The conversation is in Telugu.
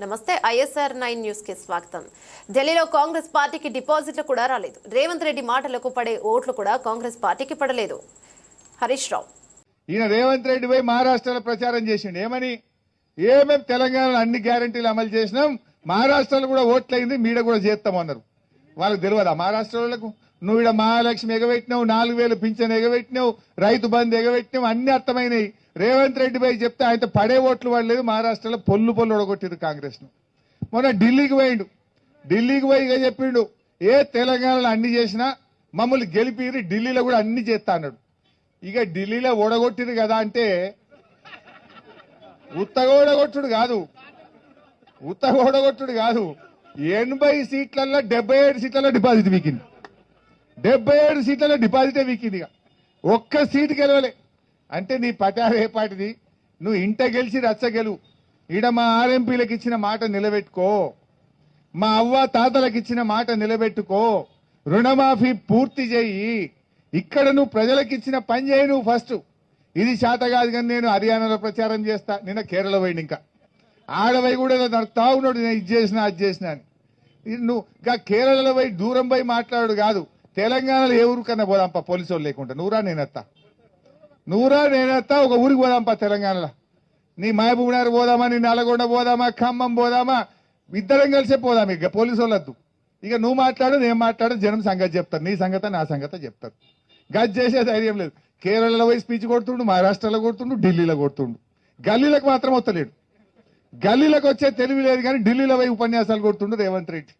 నమస్తే ఐఎస్ఆర్ నైన్ న్యూస్కి స్వాగతం. ఢిల్లీలో కాంగ్రెస్ పార్టీకి డిపాజిట్లు కూడా రాలేదు. రేవంత్ రెడ్డి మాటలకు పడే ఓట్లు కూడా కాంగ్రెస్ పార్టీకి పడలేదు. హరీష్ రావు. ఈయన రేవంత్ రెడ్డి పోయి మహారాష్ట్రలో ప్రచారం చేసిండు. ఏమని? ఏమేమి తెలంగాణలో అన్ని గ్యారంటీలు అమలు చేసినాం మహారాష్ట్రలో కూడా ఓట్లయింది మీడ కూడా చేస్తామన్నారు వాళ్ళకి తెలియదా మహారాష్ట్ర వాళ్ళకు నువ్వు ఇక్కడ మహాలక్ష్మి ఎగబెట్టినావు నాలుగు వేలు పింఛన్ ఎగబెట్టినావు రైతు బంధు ఎగబెట్టినావు అన్ని అర్థమైనవి రేవంత్ రెడ్డి పోయి చెప్తే ఆయన పడే ఓట్లు పడలేదు మహారాష్ట్రలో పొల్లు పొల్లు ఒడగొట్టిరు కాంగ్రెస్ను మొన్న ఢిల్లీకి పోయిండు. ఢిల్లీకి పోయి ఇక చెప్పిండు ఏ తెలంగాణలో అన్ని చేసినా మమ్మల్ని గెలిపిరి ఢిల్లీలో కూడా అన్ని చేస్తా అన్నాడు. ఇక ఢిల్లీలో ఓడగొట్టిరు కదా అంటే ఉత్తగా ఓడగొట్టుడు కాదు. ఉత్తగా ఓడగొట్టుడు కాదు. ఎనభై సీట్లలో డెబ్బై ఏడు సీట్లలో డిపాజిట్ వీకింది. డెబ్బై ఏడు సీట్లలో డిపాజిటే వీకింది ఇక. ఒక్క సీటు గెలవలే. అంటే నీ పటారు ఏ పాటిది నువ్వు ఇంట గెలిచి రచ్చ గెలువు ఈడ మా ఆర్ఎంపీలకు ఇచ్చిన మాట నిలబెట్టుకో. మా అవ్వ తాతలకు ఇచ్చిన మాట నిలబెట్టుకో. రుణమాఫీ పూర్తి చేయి. ఇక్కడ నువ్వు ప్రజలకు ఇచ్చిన పని చేయి నువ్వు ఫస్ట్. ఇది చేత కాదు కానీ నేను హర్యానాలో ప్రచారం చేస్తా. నిన్న కేరళ పోయింది ఇంకా. ఆడవై కూడా ఏదో ఉన్నాడు నేను ఇది చేసిన అది చేసిన అని. నువ్వు ఇంకా కేరళలో పోయి దూరం పోయి మాట్లాడు కాదు. తెలంగాణలో ఏ ఊరికన్నా పోదాంపా పోలీసు వాళ్ళు లేకుండా నువ్వురా నేనెత్తా నువ్వురా నేనేస్తా ఒక ఊరికి పోదాంపా తెలంగాణలో. నీ మహబూబ్నగర్ పోదామా నీ నల్గొండ పోదామా ఖమ్మం పోదామా? ఇద్దరం కలిసే పోదాం ఇక పోలీసు వాళ్ళొద్దు ఇక నువ్వు మాట్లాడు నేను మాట్లాడు జనం సంగతి చెప్తారు. నీ సంగత నా సంగత చెప్తారు. గది చేసే ధైర్యం లేదు. కేరళలో పోయి స్పీచ్ కొడుతుండు మహారాష్ట్రలో కొడుతుండు ఢిల్లీలో కొడుతుండు. గల్లీలకు మాత్రం వస్తలేడు. గల్లీలకు వచ్చే తెలివి లేదు కానీ ఢిల్లీలో పోయి ఉపన్యాసాలు కొడుతుండు రేవంత్ రెడ్డి.